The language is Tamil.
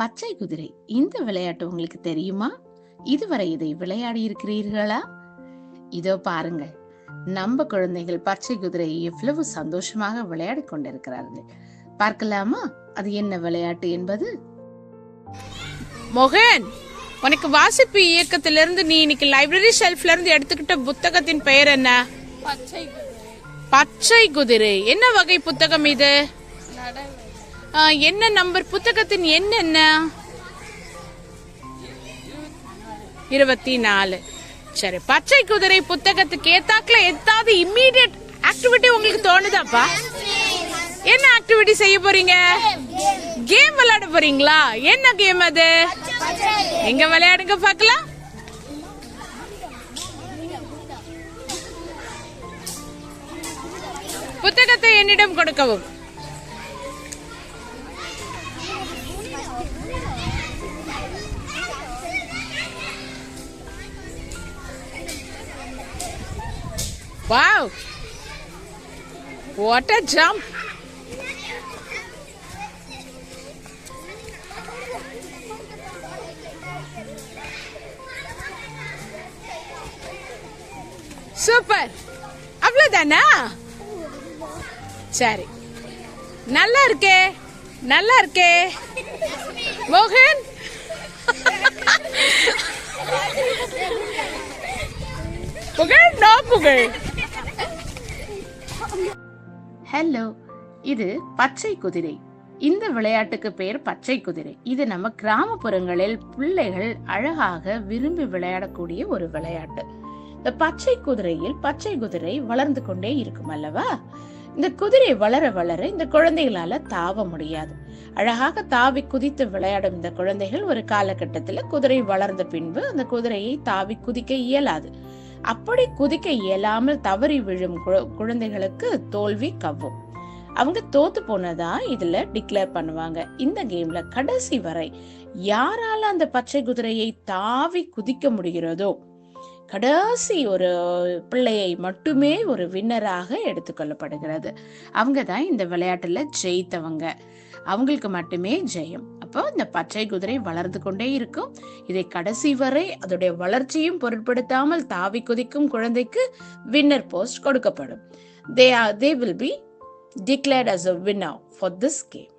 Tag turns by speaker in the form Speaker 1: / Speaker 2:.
Speaker 1: பச்சை குதிரை இந்த விளையாட்டு உங்களுக்கு தெரியுமா? இதுவரை இதை விளையாடி இருக்கிறீர்களா? இதோ பாருங்க நம்ம குழந்தைகள் பச்சை குதிரை எவ்வளவு சந்தோஷமாக விளையாடி கொண்டிருக்கிறார்கள். பார்க்கலாமா? அது என்ன விளையாட்டு என்பது?
Speaker 2: மோகன் உனக்கு வாசிப்பு இயக்கத்திலிருந்து நீ இன்னைக்கு லைப்ரரி ஷெல்ஃப்ல இருந்து எடுத்துக்கிட்ட புத்தகத்தின் பெயர் என்ன?
Speaker 3: பச்சை குதிரை.
Speaker 2: பச்சை குதிரை. என்ன வகை புத்தகம் இது? என்ன நம்பர்? புத்தகத்தின் எண் என்ன? இருபத்தி நாலு சரி பச்சை குதிரை புத்தகத்துக்கு ஏத்தாக்குல எதாவது இம்மீடியட் ஆக்டிவிட்டி உங்களுக்கு தோணுதாப்பா? என்ன ஆக்டிவிட்டி செய்ய போறீங்க? கேம் விளையாட போறீங்களா? என்ன கேம் அது? எங்க விளையாடுங்க பார்க்கலாம். புத்தகத்தை என்னிடம் கொடுக்கவும். Wow! What a jump! Super அவ்வளோதானா சரி. நல்லா இருக்கே. நல்லா இருக்கே. மோகன். புகழ் நோ புகழ்.
Speaker 1: ஹலோ இது பச்சை குதிரை. இந்த விளையாட்டுக்கு பெயர் பச்சை குதிரை. இது நம்ம கிராமப்புறங்களில் பிள்ளைகள் அழகாக விரும்பி விளையாடக்கூடிய ஒரு விளையாட்டு. இந்த பச்சை குதிரையில் பச்சை குதிரை வளர்ந்து கொண்டே இருக்கும் அல்லவா? இந்த குதிரை வளர வளர இந்த குழந்தைகளால தாவ முடியாது. அழகாக தாவி குதித்து விளையாடும் இந்த குழந்தைகள் ஒரு காலகட்டத்துல குதிரை வளர்ந்த பின்பு அந்த குதிரையை தாவி குதிக்க இயலாது. அப்படி குதிக்க இயலாமல் தவறி விழும் கு- குழந்தைகளுக்கு தோல்வி கவ்வும். அவங்க தோத்து போனதா இதுல டிக்ளேர் பண்ணுவாங்க. இந்த கேம்ல கடைசி வரை யாரால அந்த பச்சை குதிரையை தாவி குதிக்க முடிகிறதோ கடைசி ஒரு பிள்ளையை மட்டுமே ஒரு வின்னராக எடுத்துக்கொள்ளப்படுகிறது. அவங்க தான் இந்த விளையாட்டுல ஜெயித்தவங்க. அவங்களுக்கு மட்டுமே ஜெயம். அப்போ இந்த பச்சை குதிரை வளர்ந்து கொண்டே இருக்கும். இதை கடைசி வரை அதோடைய வளர்ச்சியும் பொருட்படுத்தாமல் தாவி குதிக்கும் குழந்தைக்கு வின்னர் போஸ்ட் கொடுக்கப்படும். They are they will be declared as a winner for this game